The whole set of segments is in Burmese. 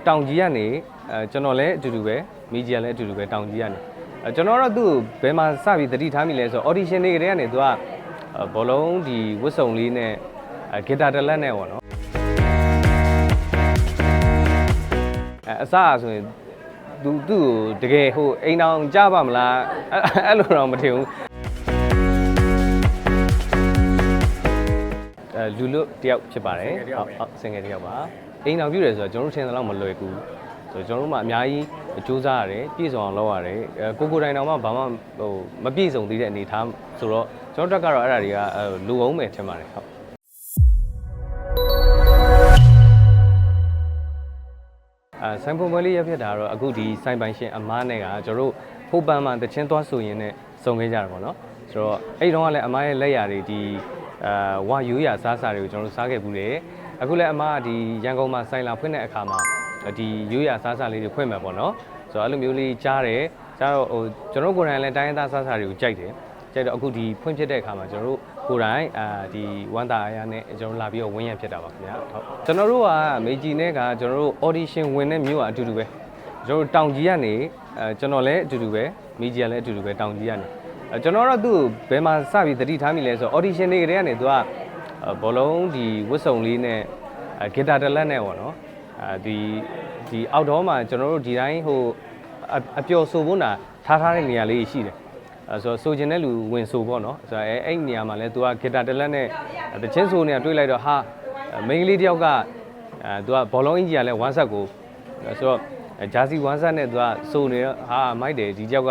တို့တောင်ကြီးကနေအဲကျွန်တော်လည်းအတူတူပဲမိကြီးကလည်းအတူတူပဲတောင်ကြီးကနေအဲကျွန်တော်တော့သူ့ကိုဘယ်မှာစပြီးတတိထားမိလဲဆိုတော့ audition တွေကတည်းကနေသူကအဲဘောလုံးဒီဝတ်စုံလေးနဲ့အဲဂီတာတစ်လက်နဲ့ပေါ့နော်အဲအစအဆိုရင်သူသူ့ကိုတကယ်ဟိုအိမ်အောင်ကြပါမလားအဲ့အဲ့လိုတော့မထင်ဘူးအဲလူလွတ်တယောက်ဖြစ်ပါတယ်ဟုတ်ဟုတ်စင်ငယ်တယောက်ပါ အိမ်တော်ပြုတယ်ဆိုတော့ကျွန်တော်တို့ထင်တယ်လို့မလွယ်ကူဆိုတော့ကျွန်တော်တို့မှအများကြီးစူးစမ်းရတယ်ပြည့်စုံအောင်လုပ်ရတယ်အဲကိုကိုတိုင်တော်မှဘာမှဟိုမပြည့်စုံသေးတဲ့အနေအထားဆိုတော့ကျွန်တော်တို့တက်ကတော့အဲ့ဒါတွေကအဲလူအောင်မယ်ထင်ပါတယ်ဟုတ်အဲဆိုင်ပုံပွဲလေးရဖြစ်တာတော့အခုဒီဆိုင်ပိုင်ရှင်အမားနဲ့ကကျွန်တော်တို့ဟိုပန်မှာတချင်းသွားဆိုရင်နဲ့စုံခဲ့ကြတာပေါ့နော်ဆိုတော့အဲ့ဒီတော့ကလည်းအမားရဲ့လက်ရာတွေဒီအာဝါယူရစားစားတွေကိုကျွန်တော်တို့စားခဲ့ဘူးတယ် အခုလည်းအမားကဒီရန်ကုန်မှာဆိုင်လာဖွင့်တဲ့အခါမှာဒီယူရစားစားလေးတွေဖွင့်မယ်ပေါ့နော်ဆိုတော့အဲ့လိုမျိုးလေးကြားတယ်ကြားတော့ဟိုကျွန်တော်တို့ကိုယ်တိုင်လည်းတိုင်းရင်းသားစားစားတွေကိုကြိုက်တယ်ကြိုက်တော့အခုဒီဖွင့်ဖြစ်တဲ့အခါမှာကျွန်တော်တို့ကိုယ်တိုင်အာဒီဝမ်တာအရာနဲ့ကျွန်တော်လာပြီးတော့ဝင်းရဖြစ်တာပါခင်ဗျာဟုတ်ကျွန်တော်တို့ကမေဂျီနဲ့ကကျွန်တော်တို့ audition ဝင်တဲ့မျိုးကအတူတူပဲကျွန်တော်တို့တောင်ကြီးကနေအဲကျွန်တော်လည်းအတူတူပဲမေဂျီကလည်းအတူတူပဲတောင်ကြီးကနေအဲကျွန်တော်တော့သူ့ကိုဘယ်မှာစပြီးတတိထားမိလဲဆိုတော့ audition တွေကတည်းကနေသူကအဲ ဘောလုံးဒီဝတ်စုံလေးနဲ့အဲဂီတာတစ်လက်နဲ့ပေါ့နော်အဲဒီဒီ outdoor မှာကျွန်တော်တို့ဒီတိုင်းဟိုအအပျော်ဆိုဖို့နာထားထားတဲ့နေရာလေးရှိတယ်အဲဆိုတော့ဆိုချင်တဲ့လူဝင်ဆိုပေါ့နော်ဆိုတော့အဲအဲ့ဒီနေရာမှာလဲသူကဂီတာတစ်လက်နဲ့တချင်းဆိုနေတာတွေ့လိုက်တော့ဟာမိန်းကလေးတယောက်ကအဲသူကဘောလုံးအင်ကြီးကလည်းဝမ်းဆက်ကိုဆိုတော့ဂျာစီဝမ်းဆက်နဲ့သူကဆိုနေတော့ဟာမိုက်တယ်ဒီတယောက်က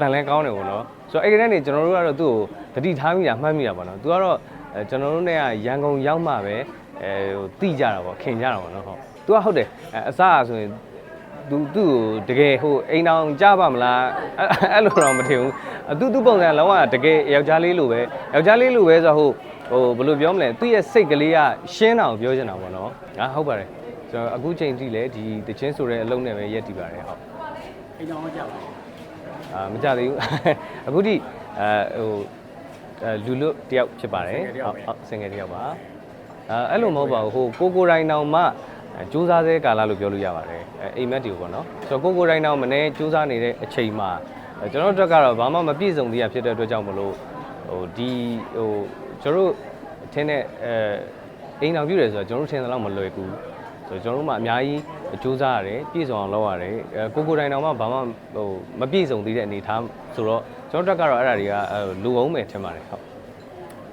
တန်လဲကောင်းတယ်ပေါ့နော်ဆိုတော့အဲ့ဒီကနေကျွန်တော်တို့ကတော့သူ့ကိုတတိထားမိတာမှတ်မိတာပေါ့နော်သူကတော့ အဲကျွန်တော်တို့နဲ့ကရန်ကုန်ရောက်မှပဲအဲဟိုတိကြတာပေါ့ခင်ကြတာပေါ့နော်ဟုတ်သူကဟုတ်တယ်အဲအစားအဆိုရင်သူသူ့ကိုတကယ်ဟိုအိမ်အောင်ကြပါမလားအဲ့အဲ့လိုတော့မထင်ဘူးအသူသူ့ပုံစံလုံးဝတကယ်ယောက်ျားလေးလိုပဲယောက်ျားလေးလိုပဲဆိုတော့ဟိုဟိုဘယ်လိုပြောမလဲသူ့ရဲ့စိတ်ကလေးကရှင်းတာကိုပြောချင်တာပေါ့နော်ဟာဟုတ်ပါတယ်ကျွန်တော်အခုချိန်ထိလည်းဒီတချင်းဆိုတဲ့အလုံးနဲ့ပဲရက်တည်ပါတယ်ဟုတ်အိမ်တော်ကြပါအာမကြသေးဘူးအခုထိအဲဟိုအဲ လူလွတ်တယောက်ဖြစ်ပါတယ်ဟုတ်ဟုတ်စင်ငယ်တယောက်ပါအဲအဲ့လိုမဟုတ်ပါဘူးဟိုကိုကိုတိုင်းတောင်မှအဲစူးစမ်းသေးကာလလို့ပြောလို့ရပါတယ်အဲအိမ်မက်တီကိုပေါ့နော်ဆိုတော့ကိုကိုတိုင်းတောင်မနေ့စူးစမ်းနေတဲ့အချိန်မှာအဲကျွန်တော်တို့အတွက်ကတော့ဘာမှမပြည့်စုံသေးရဖြစ်တဲ့အတွက်ကြောင့်မလို့ဟိုဒီဟိုကျွန်တော်တို့ထင်းတဲ့အဲအိမ်တော်ပြုတယ်ဆိုတော့ကျွန်တော်တို့ထင်တယ်လို့မလွယ်ကူဆိုတော့ကျွန်တော်တို့မှအများကြီး စူးစမ်းရတယ်ပြည့်စုံအောင်လုပ်ရတယ်အဲကိုကိုတိုင်းတောင်မှဘာမှဟိုမပြည့်စုံသေးတဲ့အနေအထားဆိုတော့ကျွန်တော်တို့အတွက်ကတော့အဲ့ဒါတွေကအဲလူအောင်မယ်ထင်ပါတယ်ဟုတ်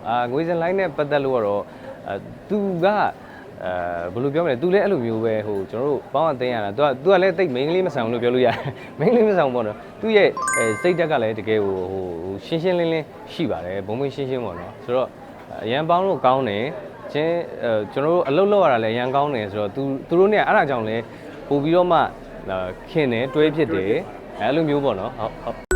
အာငွေစင်လိုင်းနဲ့ပတ်သက်လို့ကတော့အဲသူကအဲဘယ်လိုပြောမလဲသူလည်းအဲ့လိုမျိုးပဲဟိုကျွန်တော်တို့ဘောင်းအသိရတာသူကသူကလည်းတိတ် main လေးမဆောင်လို့ပြောလို့ရတယ် main လေးမဆောင်ပေါ့နော်သူရဲ့အဲစိတ်တက်ကလည်းတကယ်ဟိုဟိုရှင်းရှင်းလင်းလင်းရှိပါတယ်ဘုံဘုံရှင်းရှင်းပေါ့နော်ဆိုတော့အရန်ပေါင်းလို့ကောင်းတယ် ချင်းအဲကျွန်တော်တို့အလုပ်လုပ်ရတာလည်းအရန်ကောင်းတယ်ဆိုတော့သူသူတို့ ਨੇ အဲ့ဒါကြောင့်လဲပို့ပြီးတော့မှခင်တယ်တွဲဖြစ်တယ်အဲ့လိုမျိုးပေါ့နော်ဟုတ်ဟုတ်